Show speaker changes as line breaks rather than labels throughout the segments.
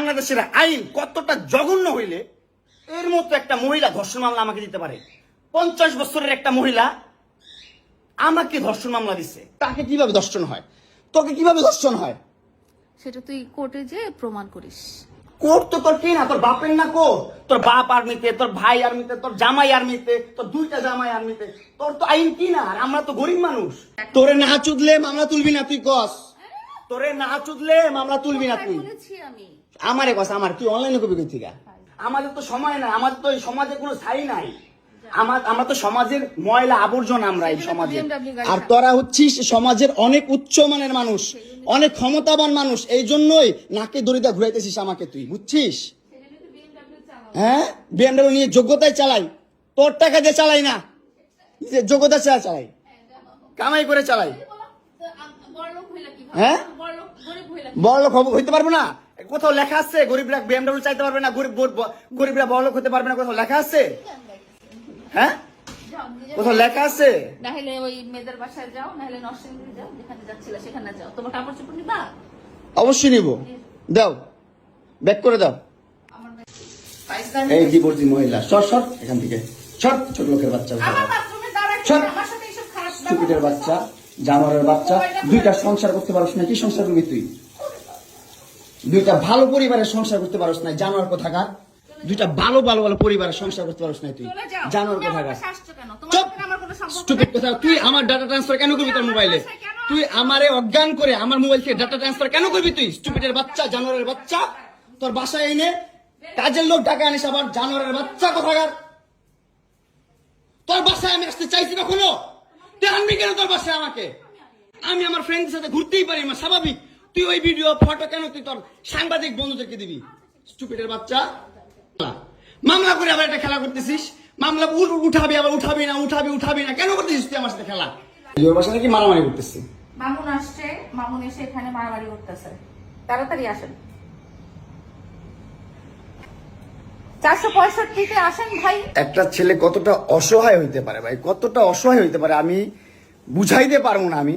বাংলাদেশের আইন কতটা জঘন্য হইলে এর মতো একটা মহিলা ধর্ষণ মামলা আমাকে দিতে পারে। পঞ্চাশ বছরের একটা মহিলা আমাকে ধর্ষণ মামলা দিচ্ছে তাকে কীভাবে ধর্ষণ হয়? তোকে কীভাবে ধর্ষণ হয়?
সেটা তুই কোর্টে যে প্রমাণ করিস।
কোর্ট তো তোর কি না? তোর বাপের না কোর্ট? তোর বাপ আর্মিতে তোর ভাই আর্মিতে তোর জামাই আর্মিতে তোর দুইটা জামাই আর্মিতে। তোর তো আইন কি না? আর আমরা তো গরিব মানুষ। তোরে না চুদলে মামলা তুলবি না তুই কস। তোরে না চুদলে মামলা তুলবি না তুই।
বলেছি আমি।
আমারে কস আমার তুই অনলাইনে কবি কই থেকে আমাদের তো সময় নাই আমাদের তো এই সমাজে কোনো ছাই নাই। আমার আমরা তো সমাজের ময়লা আবর্জনা আমরা এই সমাজে। আর তোরা হচ্ছিস সমাজের অনেক উচ্চ মানের মানুষ অনেক ক্ষমতাবান মানুষ এই জন্যই নাকে দড়িটা ঘুরাইতেছিস আমাকে তুই বুঝছিস? হ্যাঁ? বিএমডাব্লিউ নিয়ে যোগ্যতায় চালাই তোর টাকা দিয়ে চালাই না নিজের যোগ্যতা ছাড়া চালাই। কামাই করে চালাই। হ্যাঁ? বড় লোক হইতে পারব না? কোথাও লেখা আছে গরিবরা বিএমডাব্লিউ চাইতে পারবে না গরিব গরিব- গরিবরা বড় লোক হতে পারবে না কোথাও লেখা আছে? হ্যাঁ? কোথাও লেখা আছে?
নাহলে ওই মেয়েদের বাসায় যাও নাহলে নরসিংদী যাও যেখানে যাচ্ছিল সেখানে যাও। তোমার কাপড় চোপড় নিবা?
অবশ্যই নিব। দাও ব্যাক করে দাও। এই ডিভোর্সি মহিলা সর সর এখান থেকে। সর ছোট লোকের বাচ্চা।
আমার বাথরুমে দাঁড়ায়। আমার সাথে এইসব খারাপ
স্টুপিডের বাচ্চা জানোয়ারের বাচ্চা দুইটা সংসার করতে পারছ না কি সংসার করবি তুই? দুইটা ভালো পরিবারের সংসার করতে পারছ না জানোয়ার কোথাকার? দুইটা ভালো ভালো ভালো পরিবারের সংসার করতে পারছ না তুই। জানোয়ার
আমার
কোথাকার
কেন?
চুপ!
আমার কোনো নাই।
কথা তুই আমার ডাটা ট্রান্সফার কেন করবি তোর মোবাইলে তুই আমারে অজ্ঞান করে আমার মোবাইল থেকে ডাটা ট্রান্সফার কেন করবি তুই? স্টুপিডের বাচ্চা জানোয়ারের বাচ্চা? তোর বাসায় এনে কাজের লোক টাকা আনিস আবার জানোয়ারের বাচ্চা কোথাকার? তোর বাসায় আমি আসতে চাইছি না কখনো? তুই আনবি কেন তোর বাসায় আমাকে? আমি আমার ফ্রেন্ডের সাথে ঘুরতেই পারি না স্বাভাবিক। তুই ওই ভিডিও ফটো কেন তুই তোর সাংবাদিক বন্ধুদেরকে দিবি? স্টুপিডের বাচ্চা। মামলা করে আবার একটা খেলা করতেছিস। মামলা উঠাবি আবার উঠাবি না উঠাবি উঠাবি না। কেন করতেছিস তুই আমার সাথে খেলা? ওর বাসা নাকি মারামারি করতেছি?
মামুন আসছে মামুন এসে এখানে মারামারি করতেছে। তাড়াতাড়ি আসেন। চারশো পঁয়ষট্টিতে আসেন ভাই।
একটা ছেলে কতটা অসহায় হইতে পারে ভাই? কতটা অসহায় হইতে পারে আমি বুঝাইতে পারব না আমি।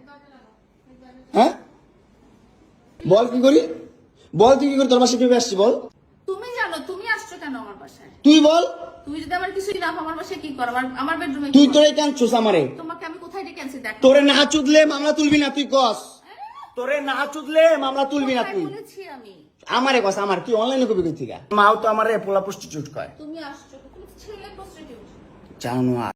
হ্যাঁ? বল কি করি? বল তুই কি করি তোর বাসায় কীভাবে আসছি বল?
তুমি জানো তুমি আসছো কেন আমার বাসায়?
তুই বল।
তুমি যদি আমার কিছুই না আমার বাসায় কি করো? আমার আমার বেডরুমে
তুই তোরে কেন আমারে।
তোমাকে আমি কোথায় ডেকে আনছি? দেখ।
তোরে না চুদলে মামলা তুলবি না তুই কস। তোরে না চুদলে মামলা তুলবি না তুই।
বলেছি আমি?
আমারে কস আমার তুই অনলাইনে কবি কই থেকে মাও তো আমারে পোলা প্রস্টিটিউট কয়।
তুমি আসছো তুমি ছেলে প্রস্টিটিউট
জানো